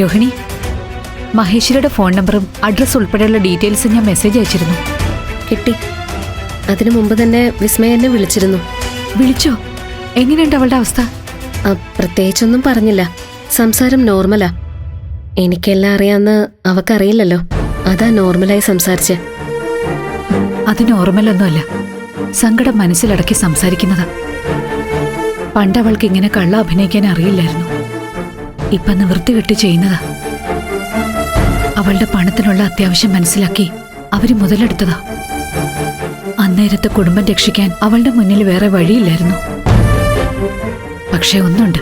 രോഹിണി മഹേശ്വരിയുടെ ഫോൺ നമ്പറും അഡ്രസ് ഉൾപ്പെടെയുള്ള ഡീറ്റെയിൽസ് ഞാൻ മെസ്സേജ് അയച്ചിരുന്നു. കിട്ടി. അതിനു മുമ്പ് തന്നെ വിസ്മയ എന്നെ വിളിച്ചിരുന്നു. വിളിച്ചോ? എങ്ങനെയുണ്ട് അവളുടെ അവസ്ഥ? പ്രത്യേകിച്ചൊന്നും പറഞ്ഞില്ല. സംസാരം നോർമലാ. എനിക്കെല്ലാം അറിയാന്ന് അവക്കറിയില്ലല്ലോ. അതാ നോർമലായി സംസാരിച്ച്. അത് നോർമലൊന്നുമല്ല. സങ്കടം മനസ്സിലടക്കി സംസാരിക്കുന്നതാ. പണ്ട് അവൾക്ക് ഇങ്ങനെ കള്ള അഭിനയിക്കാൻ അറിയില്ലായിരുന്നു. ഇപ്പൊ നിവൃത്തി കെട്ടി ചെയ്യുന്നതാ. അവളുടെ പണത്തിനുള്ള അത്യാവശ്യം മനസ്സിലാക്കി അവർ മുതലെടുത്തതാ. അന്നേരത്തെ കുടുംബം രക്ഷിക്കാൻ അവളുടെ മുന്നിൽ വേറെ വഴിയില്ലായിരുന്നു. പക്ഷെ ഒന്നുണ്ട്.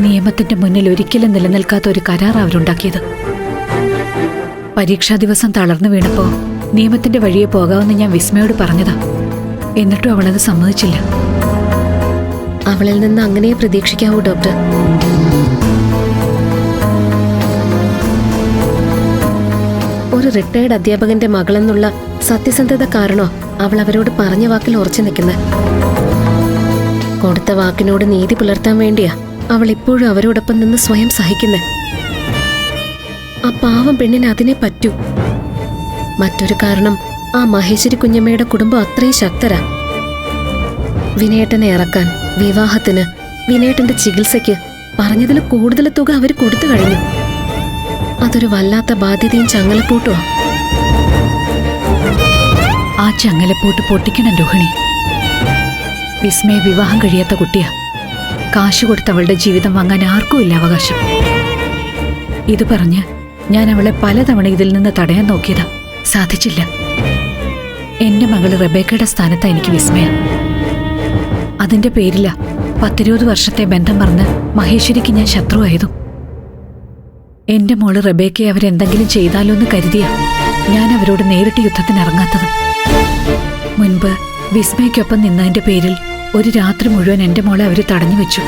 നിയമത്തിന്റെ മുന്നിൽ ഒരിക്കലും നിലനിൽക്കാത്ത ഒരു കരാർ അവരുണ്ടാക്കിയത്. പരീക്ഷാ ദിവസം തളർന്നു വീണപ്പോ നിയമത്തിന്റെ വഴിയെ പോകാമെന്ന് ഞാൻ വിസ്മയോട് പറഞ്ഞതാ. എന്നിട്ടും അവളത് സമ്മതിച്ചില്ല. അവളിൽ നിന്ന് അങ്ങനെ പ്രതീക്ഷിക്കാവൂ ഡോക്ടർ. ഒരു റിട്ടയർഡ് അധ്യാപകന്റെ മകളെന്നുള്ള സത്യസന്ധത കാരണോ അവൾ അവരോട് പറഞ്ഞ വാക്കിൽ ഉറച്ചു നിൽക്കുന്നത് കൊടുത്ത വാക്കിനോട് നീതി പുലർത്താൻ വേണ്ടിയാ അവൾ ഇപ്പോഴും അവരോടൊപ്പം നിന്ന് സ്വയം സഹിക്കുന്നത് ആ പാവം പെണ്ണിന് അതിനെ പറ്റൂ. മറ്റൊരു കാരണം ആ മഹേശ്വരി കുഞ്ഞമ്മയുടെ കുടുംബം അത്രയും ശക്തരാ. വിനേട്ടനെ ഇറക്കാൻ വിവാഹത്തിന് വിനയേട്ടന്റെ ചികിത്സയ്ക്ക് പറഞ്ഞതിൽ കൂടുതൽ തുക അവർ കൊടുത്തു കഴിഞ്ഞു. അതൊരു വല്ലാത്ത ബാധ്യതയും ചങ്ങലപ്പൂട്ടുവാ. ആ ചങ്ങലപ്പൂട്ട് പൊട്ടിക്കണം രോഹിണി. വിസ്മയ വിവാഹം കഴിയാത്ത കുട്ടിയാ. കാശ് കൊടുത്ത് അവളുടെ ജീവിതം വാങ്ങാൻ ആർക്കുമില്ല അവകാശം. ഇത് പറഞ്ഞ് ഞാൻ അവളെ പലതവണ ഇതിൽ നിന്ന് തടയാൻ നോക്കിയതാ. സാധിച്ചില്ല. എന്റെ മകൾ റബേക്കയുടെ സ്ഥാനത്താ എനിക്ക് വിസ്മയ. അതിന്റെ പേരില പത്തിരുപത് വർഷത്തെ ബന്ധം പറഞ്ഞ് മഹേശ്വരിക്ക് ഞാൻ ശത്രുവായതും. എന്റെ മോൾ റബേക്കയെ അവരെന്തെങ്കിലും ചെയ്താലോ എന്ന് കരുതിയ ഞാൻ അവരോട് നേരിട്ട് യുദ്ധത്തിന് ഇറങ്ങാത്തത് മുൻപ് വിസ്മയ്ക്കൊപ്പം നിന്നതിന്റെ പേരിൽ ഒരു രാത്രി മുഴുവൻ എന്റെ മോളെ അവർ തടഞ്ഞു വെച്ചു.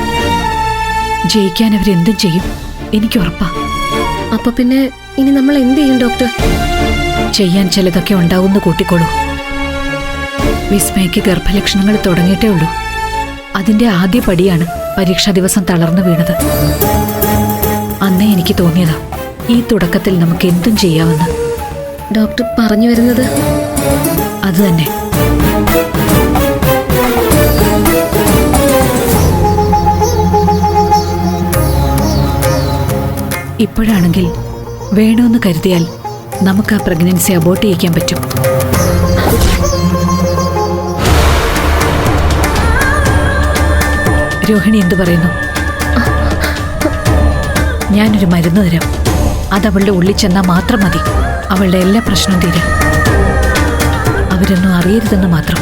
ജയിക്കാൻ അവരെന്തും ചെയ്യും എനിക്ക് ഉറപ്പാ. അപ്പൊ പിന്നെ ഇനി നമ്മൾ എന്ത് ചെയ്യും ഡോക്ടർ? ചെയ്യാൻ ചിലതൊക്കെ ഉണ്ടാവുമെന്ന് കൂട്ടിക്കോളൂ. വിസ്മയ്ക്ക് ഗർഭലക്ഷണങ്ങൾ തുടങ്ങിയിട്ടേ ഉള്ളൂ. അതിന്റെ ആദ്യ പടിയാണ് പരീക്ഷാ ദിവസം തളർന്നു വീണത്. അന്നേ എനിക്ക് തോന്നിയതാ ഈ തുടക്കത്തിൽ നമുക്ക് എന്തും ചെയ്യാമെന്ന്. ഡോക്ടർ പറഞ്ഞു വരുന്നത്? അത് തന്നെ. ഇപ്പോഴാണെങ്കിൽ വേണമെന്ന് കരുതിയാൽ നമുക്ക് ആ പ്രഗ്നൻസി അബോർട്ട് ചെയ്യിക്കാൻ പറ്റും. രോഹിണി എന്തു പറയുന്നു? ഞാനൊരു മരുന്ന് തരാം. അതവളുടെ ഉള്ളിൽ ചെന്നാൽ മാത്രം മതി. അവളുടെ എല്ലാ പ്രശ്നവും തീരാം. അവരൊന്നും അറിയരുതെന്ന് മാത്രം.